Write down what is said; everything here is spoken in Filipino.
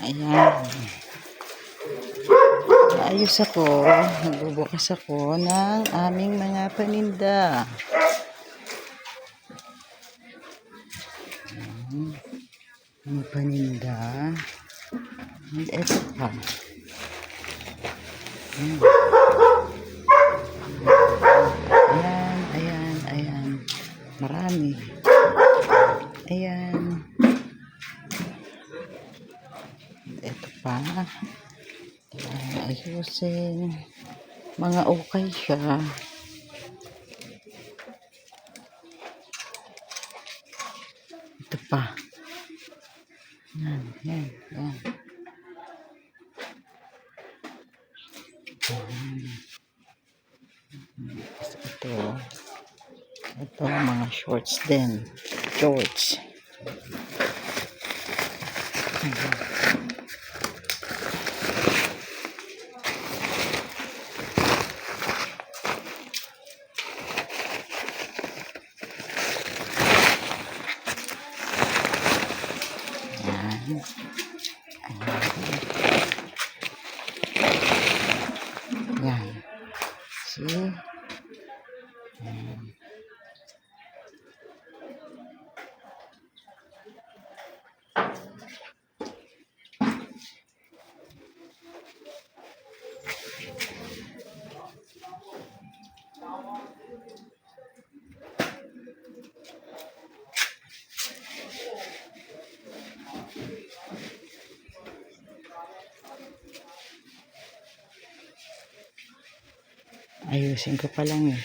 Ayan. Ayos ako. Nagbubukas ako ng aming mga paninda. Ayan. May paninda. And eto pa. Ayan. Ayan, ayan, ayan. Marami. Ayan. Ito pa. Ayan, ayusin. Mga okay siya. Ito pa. Yan, yan, yan. Ito. Ito, mga shorts din. Shorts. Yan. Yan. See? Ayusin ko pa lang eh.